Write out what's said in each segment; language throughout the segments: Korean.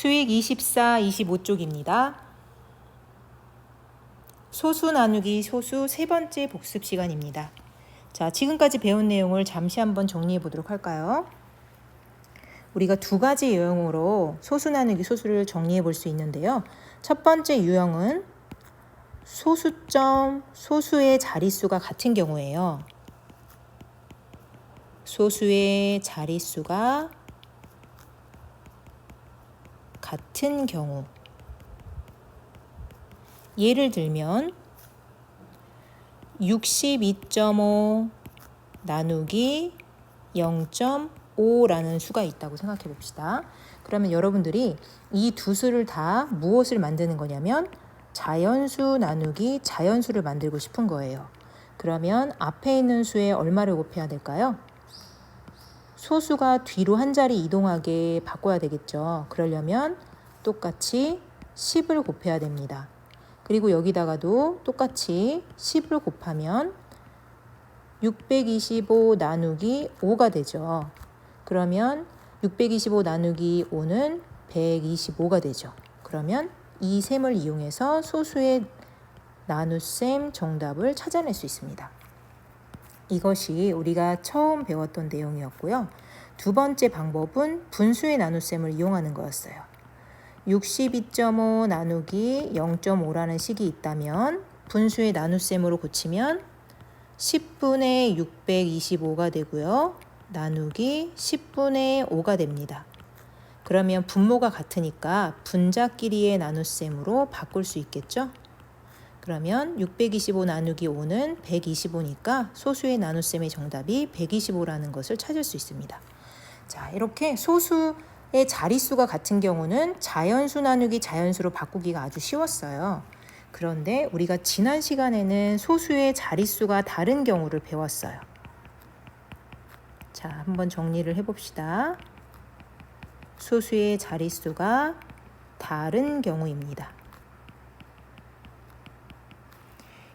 수익 24, 25쪽입니다. 소수 나누기 소수 세 번째 복습 시간입니다. 자, 지금까지 배운 내용을 잠시 한번 정리해 보도록 할까요? 우리가 두 가지 유형으로 소수 나누기 소수를 정리해 볼 수 있는데요. 첫 번째 유형은 소수점 소수의 자릿수가 같은 경우예요. 소수의 자릿수가 같은 경우 예를 들면 62.5 나누기 0.5라는 수가 있다고 생각해 봅시다. 그러면 여러분들이 이 두 수를 다 무엇을 만드는 거냐면 자연수 나누기 자연수를 만들고 싶은 거예요. 그러면 앞에 있는 수에 얼마를 곱해야 될까요? 소수가 뒤로 한 자리 이동하게 바꿔야 되겠죠. 그러려면 똑같이 10을 곱해야 됩니다. 그리고 여기다가도 똑같이 10을 곱하면 625 나누기 5가 되죠. 그러면 625 나누기 5는 125가 되죠. 그러면 이 셈을 이용해서 소수의 나눗셈 정답을 찾아낼 수 있습니다. 이것이 우리가 처음 배웠던 내용이었고요. 두 번째 방법은 분수의 나눗셈을 이용하는 거였어요. 62.5 나누기 0.5라는 식이 있다면 분수의 나눗셈으로 고치면 10분의 625가 되고요. 나누기 10분의 5가 됩니다. 그러면 분모가 같으니까 분자끼리의 나눗셈으로 바꿀 수 있겠죠? 그러면 625 나누기 5는 125니까 소수의 나눗셈의 정답이 125라는 것을 찾을 수 있습니다. 자, 이렇게 소수의 자릿수가 같은 경우는 자연수 나누기 자연수로 바꾸기가 아주 쉬웠어요. 그런데 우리가 지난 시간에는 소수의 자릿수가 다른 경우를 배웠어요. 자, 한번 정리를 해봅시다. 소수의 자릿수가 다른 경우입니다.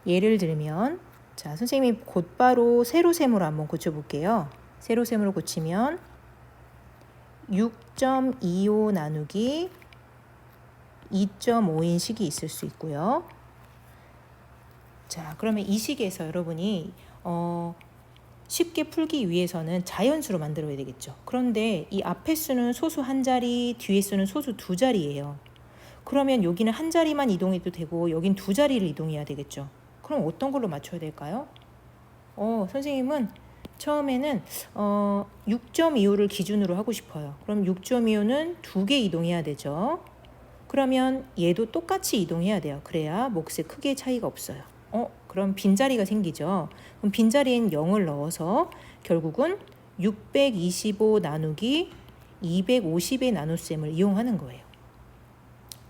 예를 들면 자 선생님이 곧바로 세로셈으로 한번 고쳐볼게요. 세로셈으로 고치면 6.25 나누기 2.5인 식이 있을 수 있고요. 자 그러면 이 식에서 여러분이 어, 쉽게 풀기 위해서는 자연수로 만들어야 되겠죠. 그런데 이 앞에 수는 소수 한 자리, 뒤에 수는 소수 두 자리예요. 그러면 여기는 한 자리만 이동해도 되고 여긴 두 자리를 이동해야 되겠죠. 그럼 어떤 걸로 맞춰야 될까요? 어, 선생님은 처음에는 어, 6.25를 기준으로 하고 싶어요. 그럼 6.25는 두 개 이동해야 되죠. 그러면 얘도 똑같이 이동해야 돼요. 그래야 몫의 크기의 차이가 없어요. 어, 그럼 빈자리가 생기죠. 그럼 빈자리엔 0을 넣어서 결국은 625 나누기 250의 나눗셈을 이용하는 거예요.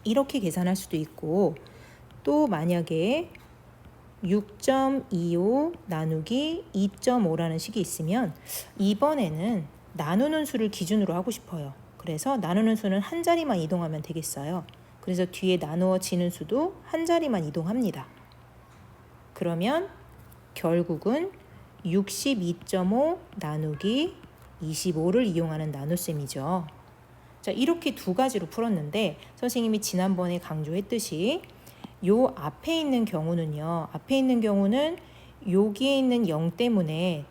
이렇게 계산할 수도 있고 또 만약에 6.25 나누기 2.5라는 식이 있으면 이번에는 나누는 수를 기준으로 하고 싶어요. 그래서 나누는 수는 한 자리만 이동하면 되겠어요. 그래서 뒤에 나누어지는 수도 한 자리만 이동합니다. 그러면 결국은 62.5 나누기 25를 이용하는 나눗셈이죠. 자, 이렇게 두 가지로 풀었는데 선생님이 지난번에 강조했듯이 요 앞에 있는 경우는요. 앞에 있는 경우는 여기에 있는 0 때문에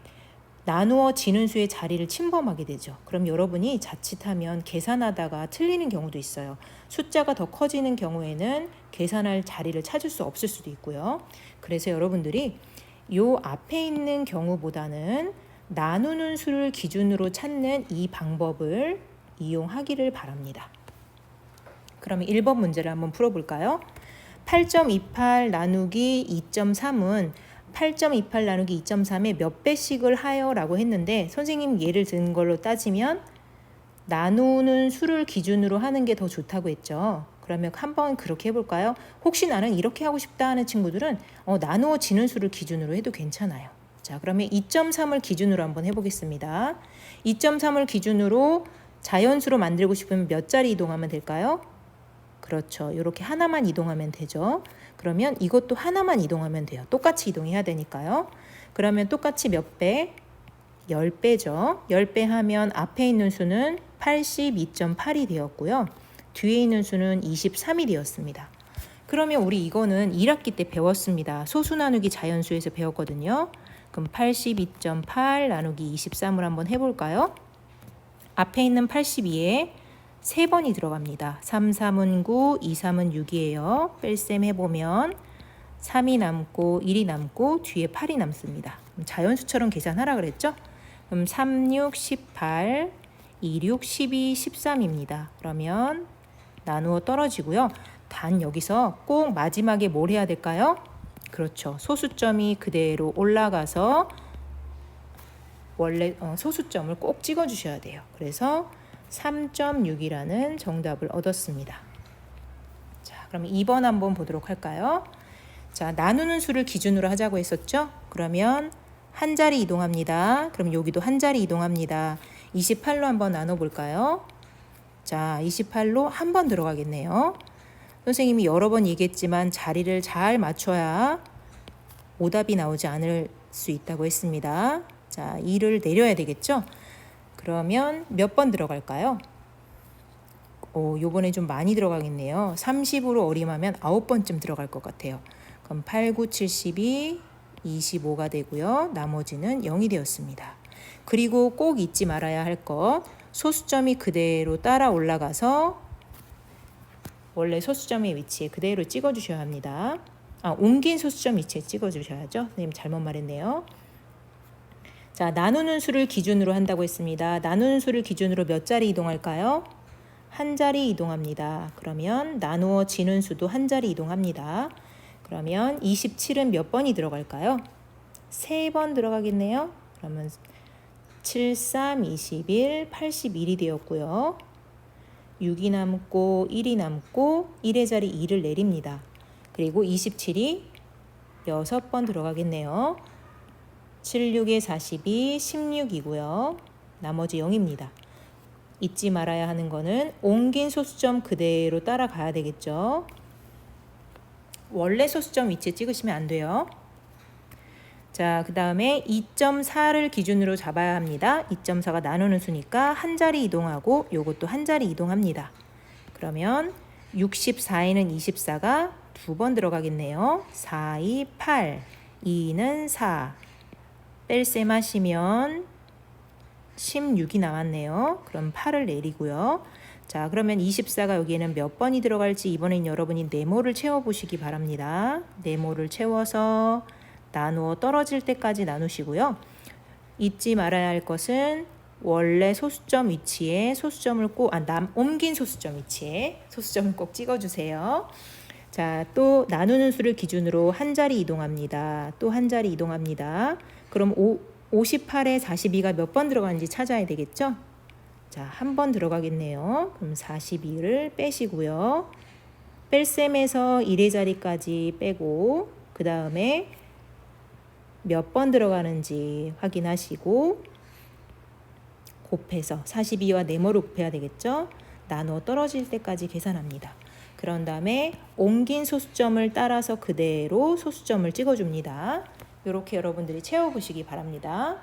나누어지는 수의 자리를 침범하게 되죠. 그럼 여러분이 자칫하면 계산하다가 틀리는 경우도 있어요. 숫자가 더 커지는 경우에는 계산할 자리를 찾을 수 없을 수도 있고요. 그래서 여러분들이 요 앞에 있는 경우보다는 나누는 수를 기준으로 찾는 이 방법을 이용하기를 바랍니다. 그러면 1번 문제를 한번 풀어볼까요? 8.28 나누기 2.3은 8.28 나누기 2.3에 몇 배씩을 하여 라고 했는데 선생님 예를 든 걸로 따지면 나누는 수를 기준으로 하는 게 더 좋다고 했죠. 그러면 한번 그렇게 해볼까요? 혹시 나는 이렇게 하고 싶다 하는 친구들은 어, 나누어지는 수를 기준으로 해도 괜찮아요. 자, 그러면 2.3을 기준으로 한번 해보겠습니다. 2.3을 기준으로 자연수로 만들고 싶으면 몇 자리 이동하면 될까요? 그렇죠. 이렇게 하나만 이동하면 되죠. 그러면 이것도 하나만 이동하면 돼요. 똑같이 이동해야 되니까요. 그러면 똑같이 몇 배? 10배죠. 10배 하면 앞에 있는 수는 82.8이 되었고요. 뒤에 있는 수는 23이 되었습니다. 그러면 우리 이거는 1학기 때 배웠습니다. 소수 나누기 자연수에서 배웠거든요. 그럼 82.8 나누기 23을 한번 해볼까요? 앞에 있는 82에 3번이 들어갑니다. 3, 3은 9, 2, 3은 6이에요. 뺄셈 해보면 3이 남고 1이 남고 뒤에 8이 남습니다. 자연수처럼 계산하라 그랬죠? 그럼 3, 6, 18, 2, 6, 12, 13입니다. 그러면 나누어 떨어지고요. 단 여기서 꼭 마지막에 뭘 해야 될까요? 그렇죠. 소수점이 그대로 올라가서 원래 어, 소수점을 꼭 찍어 주셔야 돼요. 그래서 3.6이라는 정답을 얻었습니다. 자, 그럼 2번 한번 보도록 할까요? 자, 나누는 수를 기준으로 하자고 했었죠? 그러면 한 자리 이동합니다. 그럼 여기도 한 자리 이동합니다. 28로 한번 나눠 볼까요? 자, 28로 한 번 들어가겠네요. 선생님이 여러 번 얘기했지만 자리를 잘 맞춰야 오답이 나오지 않을 수 있다고 했습니다. 자, 2를 내려야 되겠죠? 그러면 몇 번 들어갈까요? 오, 요번에 좀 많이 들어가겠네요. 30으로 어림하면 9번쯤 들어갈 것 같아요. 그럼 8, 9, 72, 25가 되고요. 나머지는 0이 되었습니다. 그리고 꼭 잊지 말아야 할 것. 소수점이 그대로 따라 올라가서 원래 소수점의 위치에 그대로 찍어 주셔야 합니다. 아, 옮긴 소수점 위치에 찍어 주셔야죠. 선생님 잘못 말했네요. 자, 나누는 수를 기준으로 한다고 했습니다. 나누는 수를 기준으로 몇 자리 이동할까요? 한 자리 이동합니다. 그러면 나누어지는 수도 한 자리 이동합니다. 그러면 27은 몇 번이 들어갈까요? 세 번 들어가겠네요. 그러면 7, 3, 21, 81이 되었고요. 6이 남고 1이 남고 1의 자리 2를 내립니다. 그리고 27이 6번 들어가겠네요. 7, 6에 42, 16이고요. 나머지 0입니다. 잊지 말아야 하는 거는 옮긴 소수점 그대로 따라가야 되겠죠. 원래 소수점 위치에 찍으시면 안 돼요. 자, 그 다음에 2.4를 기준으로 잡아야 합니다. 2.4가 나누는 수니까 한 자리 이동하고 요것도 한 자리 이동합니다. 그러면 64에는 24가 두 번 들어가겠네요. 4, 2, 8, 2는 4. 뺄셈 하시면 16이 나왔네요. 그럼 8을 내리고요. 자, 그러면 24가 여기에는 몇 번이 들어갈지 이번엔 여러분이 네모를 채워보시기 바랍니다. 네모를 채워서 나누어 떨어질 때까지 나누시고요. 잊지 말아야 할 것은 원래 소수점 위치에 소수점을 꼭, 아, 남, 옮긴 소수점 위치에 소수점을 꼭 찍어주세요. 자, 또 나누는 수를 기준으로 한 자리 이동합니다. 또 한 자리 이동합니다. 그럼 오, 58에 42가 몇 번 들어가는지 찾아야 되겠죠? 자, 한 번 들어가겠네요. 그럼 42를 빼시고요. 뺄셈에서 1의 자리까지 빼고 그 다음에 몇 번 들어가는지 확인하시고 곱해서 42와 네모를 곱해야 되겠죠? 나누어 떨어질 때까지 계산합니다. 그런 다음에 옮긴 소수점을 따라서 그대로 소수점을 찍어줍니다. 이렇게 여러분들이 채워보시기 바랍니다.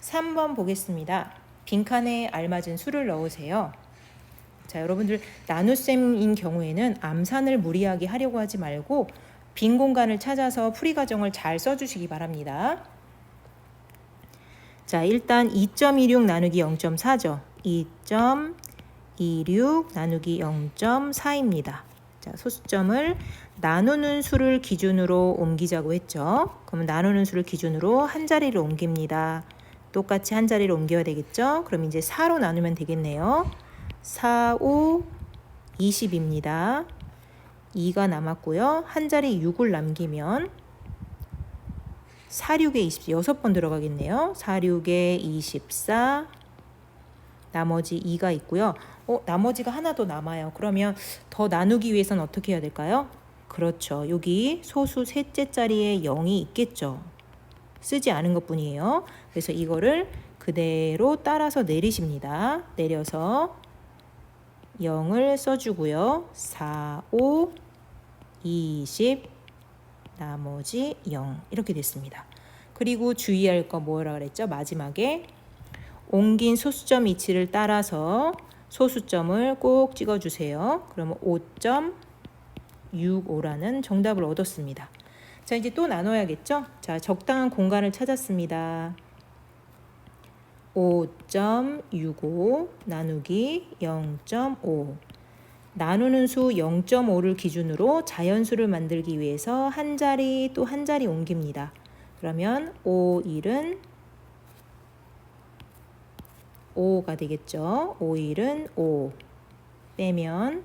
3번 보겠습니다. 빈칸에 알맞은 수를 넣으세요. 자, 여러분들 나눗셈인 경우에는 암산을 무리하게 하려고 하지 말고 빈 공간을 찾아서 풀이 과정을 잘 써주시기 바랍니다. 자, 일단 2.26 나누기 0.4죠. 2.26 나누기 0.4입니다. 자, 소수점을 나누는 수를 기준으로 옮기자고 했죠. 그러면 나누는 수를 기준으로 한 자리를 옮깁니다. 똑같이 한 자리를 옮겨야 되겠죠. 그럼 이제 4로 나누면 되겠네요. 4, 5, 20입니다. 2가 남았고요. 한 자리 6을 남기면 4, 6에 20, 6번 들어가겠네요. 4, 6에 24, 나머지 2가 있고요. 어, 나머지가 하나 더 남아요. 그러면 더 나누기 위해서는 어떻게 해야 될까요? 그렇죠. 여기 소수 셋째 자리에 0이 있겠죠. 쓰지 않은 것 뿐이에요. 그래서 이거를 그대로 따라서 내리십니다. 내려서 0을 써주고요. 4, 5, 20, 나머지 0 이렇게 됐습니다. 그리고 주의할 거 뭐라 그랬죠? 마지막에 옮긴 소수점 위치를 따라서 소수점을 꼭 찍어주세요. 그러면 5.65라는 정답을 얻었습니다. 자, 이제 또 나눠야겠죠? 자, 적당한 공간을 찾았습니다. 5.65 나누기 0.5 나누는 수 0.5를 기준으로 자연수를 만들기 위해서 한 자리 또 한 자리 옮깁니다. 그러면 5, 1은 5가 되겠죠. 5, 1은 5 빼면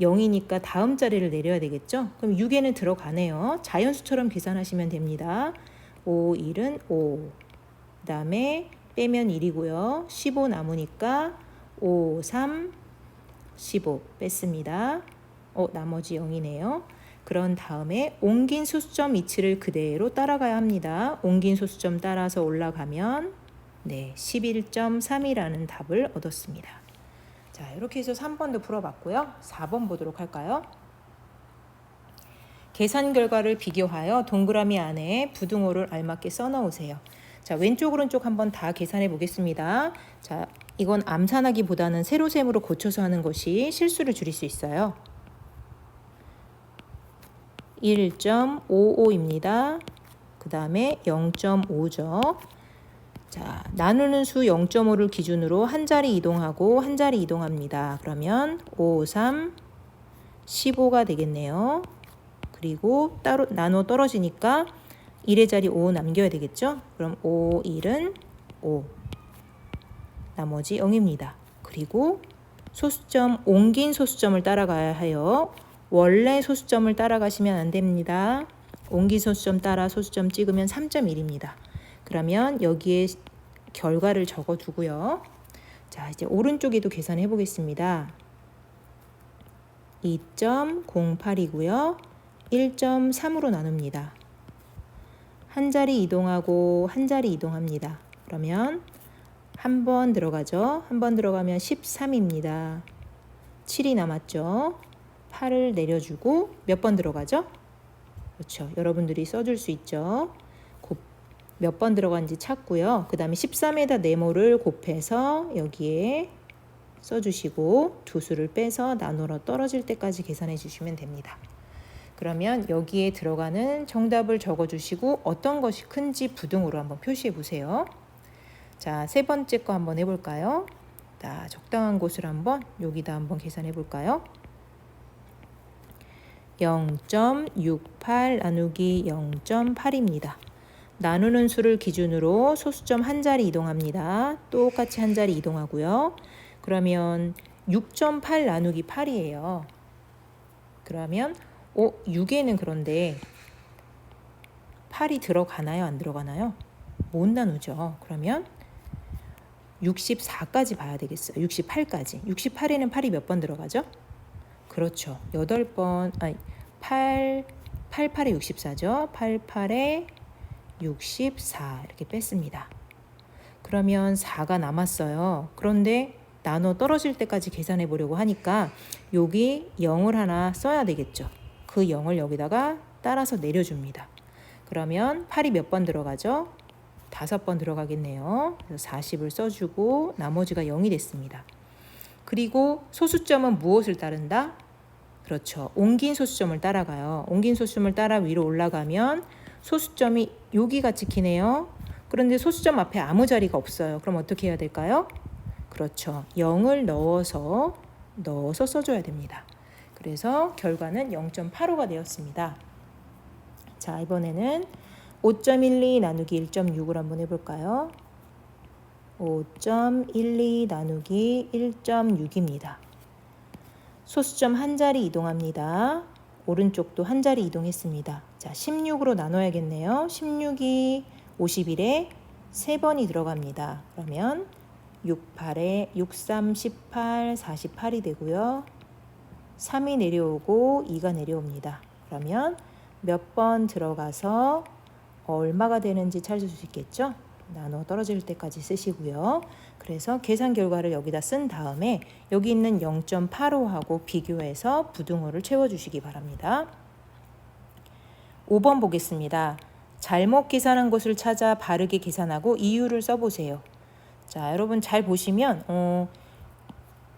0이니까 다음 자리를 내려야 되겠죠. 그럼 6에는 들어가네요. 자연수처럼 계산하시면 됩니다. 5, 1은 5. 그 다음에 빼면 1이고요. 15 남으니까 5, 3, 15 뺐습니다. 어, 나머지 0이네요. 그런 다음에 옮긴 소수점 위치를 그대로 따라가야 합니다. 옮긴 소수점 따라서 올라가면 네, 11.3이라는 답을 얻었습니다. 자, 이렇게 해서 3번도 풀어봤고요. 4번 보도록 할까요? 계산 결과를 비교하여 동그라미 안에 부등호를 알맞게 써넣으세요. 자, 왼쪽 오른쪽 한번 다 계산해 보겠습니다. 자, 이건 암산하기보다는 세로셈으로 고쳐서 하는 것이 실수를 줄일 수 있어요. 1.55입니다. 그 다음에 0.5죠. 자, 나누는 수 0.5를 기준으로 한 자리 이동하고 한 자리 이동합니다. 그러면 5, 3, 15가 되겠네요. 그리고 따로 나눠 떨어지니까 1의 자리 5 남겨야 되겠죠? 그럼 5, 1은 5. 나머지 0입니다. 그리고 소수점, 옮긴 소수점을 따라가야 해요. 원래 소수점을 따라가시면 안 됩니다. 옮긴 소수점 따라 소수점 찍으면 3.1입니다. 그러면 여기에 결과를 적어 두고요. 자, 이제 오른쪽에도 계산해 보겠습니다. 2.08이고요. 1.3으로 나눕니다. 한 자리 이동하고 한 자리 이동합니다. 그러면 한 번 들어가죠. 한 번 들어가면 13입니다. 7이 남았죠. 8을 내려주고 몇 번 들어가죠? 그렇죠. 여러분들이 써줄 수 있죠. 몇 번 들어간지 찾고요. 그 다음에 13에다 네모를 곱해서 여기에 써주시고 두 수를 빼서 나누러 떨어질 때까지 계산해 주시면 됩니다. 그러면 여기에 들어가는 정답을 적어주시고 어떤 것이 큰지 부등으로 한번 표시해 보세요. 자, 세 번째 거 한번 해볼까요? 자, 적당한 곳을 한번 여기다 한번 계산해 볼까요? 0.68 나누기 0.8입니다. 나누는 수를 기준으로 소수점 한 자리 이동합니다. 똑같이 한 자리 이동하고요. 그러면 6.8 나누기 8이에요. 그러면 어, 6에는 그런데 8이 들어가나요? 안 들어가나요? 못 나누죠. 그러면 64까지 봐야 되겠어요. 68까지. 68에는 8이 몇 번 들어가죠? 그렇죠. 8번, 아니, 8, 88에 64죠. 88에 64 이렇게 뺐습니다. 그러면 4가 남았어요. 그런데 나눠 떨어질 때까지 계산해 보려고 하니까 여기 0을 하나 써야 되겠죠. 그 0을 여기다가 따라서 내려줍니다. 그러면 8이 몇 번 들어가죠? 다섯 번 들어가겠네요. 그래서 40을 써주고 나머지가 0이 됐습니다. 그리고 소수점은 무엇을 따른다? 그렇죠. 옮긴 소수점을 따라가요. 옮긴 소수점을 따라 위로 올라가면 소수점이 여기가 찍히네요. 그런데 소수점 앞에 아무 자리가 없어요. 그럼 어떻게 해야 될까요? 그렇죠. 0을 넣어서 넣어서 써줘야 됩니다. 그래서 결과는 0.85가 되었습니다. 자, 이번에는 5.12 나누기 1.6을 한번 해볼까요? 5.12 나누기 1.6입니다. 소수점 한 자리 이동합니다. 오른쪽도 한 자리 이동했습니다. 자, 16으로 나눠야겠네요. 16이 51에 3번이 들어갑니다. 그러면 6, 8에 6, 3, 18, 48이 되고요. 3이 내려오고 2가 내려옵니다. 그러면 몇 번 들어가서 얼마가 되는지 찾을 수 있겠죠? 나눠 떨어질 때까지 쓰시고요. 그래서 계산 결과를 여기다 쓴 다음에 여기 있는 0.85하고 비교해서 부등호를 채워주시기 바랍니다. 5번 보겠습니다. 잘못 계산한 것을 찾아 바르게 계산하고 이유를 써보세요. 자, 여러분 잘 보시면 어,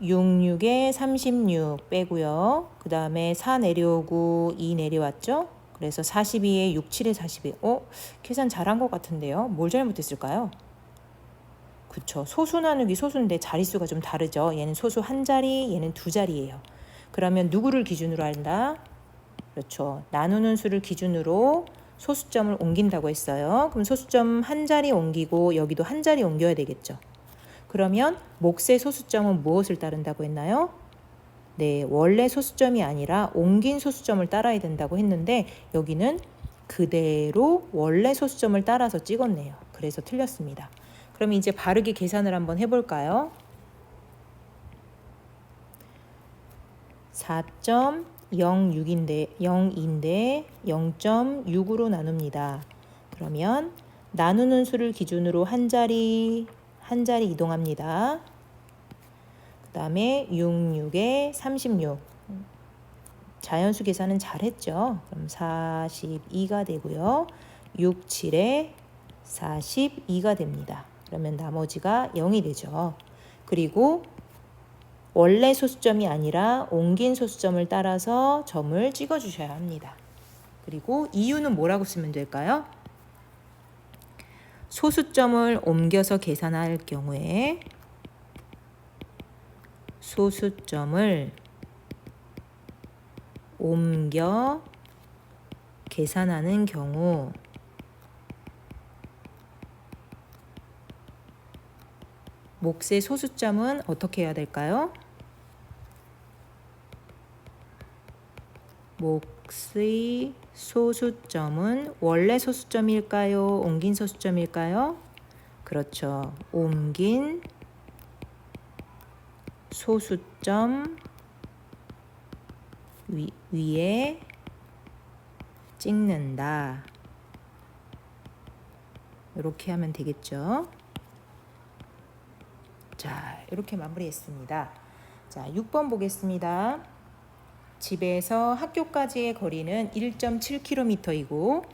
66에 36 빼고요. 그 다음에 4 내려오고 2 내려왔죠? 그래서 42에 67에 42. 어? 계산 잘한 것 같은데요. 뭘 잘못했을까요? 그쵸. 소수 나누기 소수인데 자릿수가 좀 다르죠. 얘는 소수 한 자리, 얘는 두 자리예요. 그러면 누구를 기준으로 한다? 그렇죠. 나누는 수를 기준으로 소수점을 옮긴다고 했어요. 그럼 소수점 한 자리 옮기고 여기도 한 자리 옮겨야 되겠죠. 그러면 몫의 소수점은 무엇을 따른다고 했나요? 네, 원래 소수점이 아니라 옮긴 소수점을 따라야 된다고 했는데 여기는 그대로 원래 소수점을 따라서 찍었네요. 그래서 틀렸습니다. 그럼 이제 바르게 계산을 한번 해볼까요? 4.06인데 0인데 0.6으로 나눕니다. 그러면 나누는 수를 기준으로 한 자리 한 자리 이동합니다. 그 다음에 66에 36 자연수 계산은 잘했죠. 그럼 42가 되고요. 6, 7에 42가 됩니다. 그러면 나머지가 0이 되죠. 그리고 원래 소수점이 아니라 옮긴 소수점을 따라서 점을 찍어 주셔야 합니다. 그리고 이유는 뭐라고 쓰면 될까요? 소수점을 옮겨서 계산할 경우에 소수점을 옮겨 계산하는 경우 몫의 소수점은 어떻게 해야 될까요? 몫의 소수점은 원래 소수점일까요? 옮긴 소수점일까요? 그렇죠. 옮긴 소수점 위, 위에 찍는다. 이렇게 하면 되겠죠. 자, 이렇게 마무리했습니다. 자, 6번 보겠습니다. 집에서 학교까지의 거리는 1.7km이고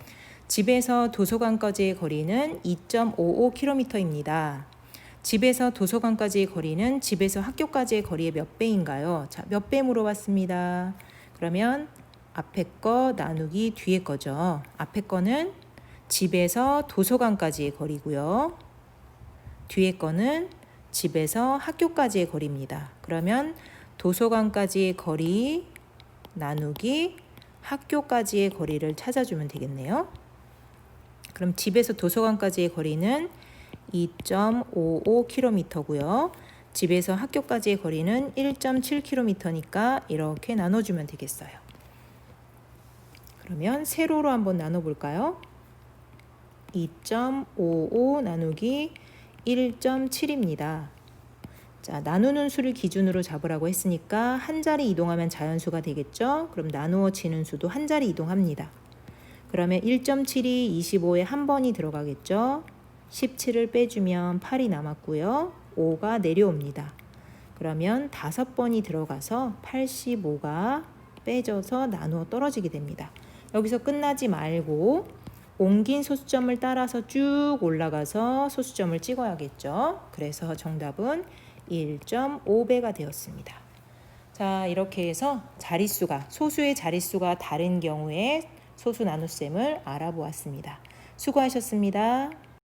집에서 도서관까지의 거리는 2.55km입니다. 집에서 도서관까지의 거리는 집에서 학교까지의 거리의 몇 배인가요? 자, 몇 배 물어봤습니다. 그러면 앞에 거 나누기 뒤에 거죠. 앞에 거는 집에서 도서관까지의 거리고요. 뒤에 거는 집에서 학교까지의 거리입니다. 그러면 도서관까지의 거리 나누기 학교까지의 거리를 찾아주면 되겠네요. 그럼 집에서 도서관까지의 거리는 2.55km고요. 집에서 학교까지의 거리는 1.7km니까 이렇게 나눠주면 되겠어요. 그러면 세로로 한번 나눠볼까요? 2.55 나누기 1.7입니다. 자, 나누는 수를 기준으로 잡으라고 했으니까 한 자리 이동하면 자연수가 되겠죠? 그럼 나누어지는 수도 한 자리 이동합니다. 그러면 1.7이 25에 한 번이 들어가겠죠? 17을 빼주면 8이 남았고요. 5가 내려옵니다. 그러면 다섯 번이 들어가서 85가 빼져서 나누어 떨어지게 됩니다. 여기서 끝나지 말고 옮긴 소수점을 따라서 쭉 올라가서 소수점을 찍어야겠죠. 그래서 정답은 1.5배가 되었습니다. 자, 이렇게 해서 자릿수가 소수의 자릿수가 다른 경우에 소수 나눗셈을 알아보았습니다. 수고하셨습니다.